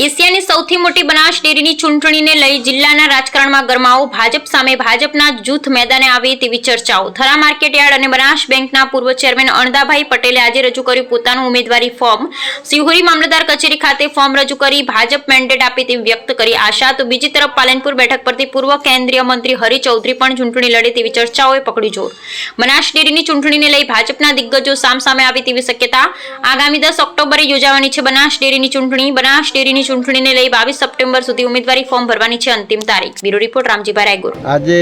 એશિયાની સૌથી મોટી બનાસ ડેરીની ચૂંટણીને લઈ જિલ્લાના રાજકારણમાં ગરમાવો. ભાજપ સામે ભાજપના જૂથ મેદાને આવે તેવી ચર્ચાઓ. થરા માર્કેટયાર્ડ અને બનાસ બેંકના પૂર્વ ચેરમેન અણદાભાઈ પટેલે આજે રજૂ કર્યું પોતાનું ઉમેદવારી ફોર્મ. સિહોરી મામલતદાર કચેરી ખાતે ફોર્મ રજૂ કરી ભાજપ મેન્ડેટ આપે તેવી વ્યક્ત કરી આશા. તો બીજી તરફ પાલનપુર બેઠક પરથી પૂર્વ કેન્દ્રીય મંત્રી હરિ ચૌધરી પણ ચૂંટણી લડે તેવી ચર્ચાઓએ પકડી જોર. બનાસ ડેરીની ચૂંટણીને લઈ ભાજપના દિગ્ગજો સામસામે આવે તેવી શક્યતા. આગામી દસ ઓક્ટોબરે યોજાવાની છે બનાસ ડેરીની ચૂંટણી. બનાસ ડેરીની ચૂંટણીને લઈ બાવીસ સપ્ટેમ્બર સુધી ઉમેદવારી ફોર્મ ભરવાની છે અંતિમ તારીખ. Bureau report Ramjibhai Raigur. આજે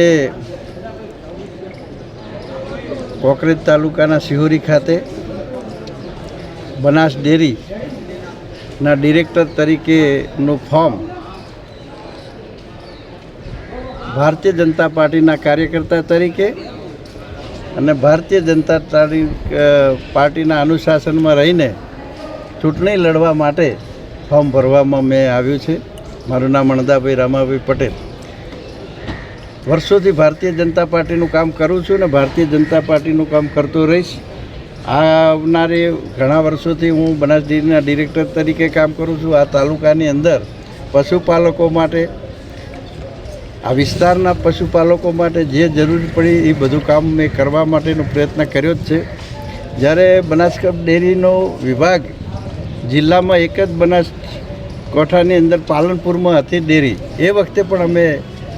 કોકરેજ તાલુકાના સિહોરી ખાતે બનાસ ડેરીના ડિરેક્ટર તરીકેનું ફોર્મ ભારતીય જનતા પાર્ટીના કાર્યકર્તા તરીકે અને ભારતીય જનતા પાર્ટીના અનુશાસનમાં રહીને ચૂંટણી લડવા માટે ફોર્મ ભરવામાં મેં આવ્યું છે. મારું નામ અણદાભાઈ રામાભાઈ પટેલ. વર્ષોથી ભારતીય જનતા પાર્ટીનું કામ કરું છું ને ભારતીય જનતા પાર્ટીનું કામ કરતો રહીશ. આવનારી ઘણા વર્ષોથી હું બનાસ ડેરીના ડિરેક્ટર તરીકે કામ કરું છું. આ તાલુકાની અંદર પશુપાલકો માટે, આ વિસ્તારના પશુપાલકો માટે જે જરૂરી પડી એ બધું કામ મેં કરવા માટેનો પ્રયત્ન કર્યો જ છે. જ્યારે બનાસકાંઠા ડેરીનો વિભાગ જિલ્લામાં એક જ બનાસ કોઠાની અંદર પાલનપુરમાં હતી ડેરી. એ વખતે પણ અમે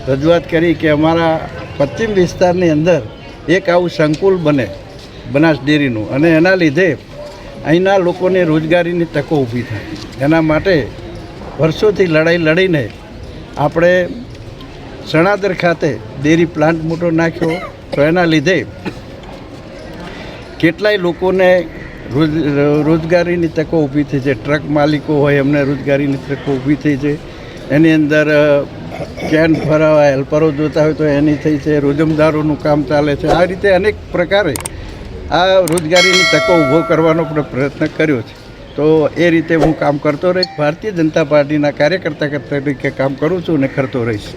રજૂઆત કરી કે અમારા પશ્ચિમ વિસ્તારની અંદર એક આવું સંકુલ બને બનાસ ડેરીનું. અને એના લીધે અહીંના લોકોને રોજગારીની તકો ઊભી થાય. એના માટે વર્ષોથી લડાઈ લડીને આપણે સણાદર ખાતે ડેરી પ્લાન્ટ મોટો નાખ્યો. તો એના લીધે કેટલાય લોકોને રોજગારીની તકો ઊભી થઈ છે. ટ્રક માલિકો હોય, એમને રોજગારીની તકો ઊભી થઈ છે. એની અંદર કેન ફરાવા હેલ્પરો જોતા હોય તો એની થઈ છે. રોજમદારોનું કામ ચાલે છે. આ રીતે અનેક પ્રકારે આ રોજગારીની તકો ઊભો કરવાનો પણ પ્રયત્ન કર્યો છે. તો એ રીતે હું કામ કરતો રહીશ. ભારતીય જનતા પાર્ટીના કાર્યકર્તા તરીકે કામ કરું છું અને કરતો રહીશ.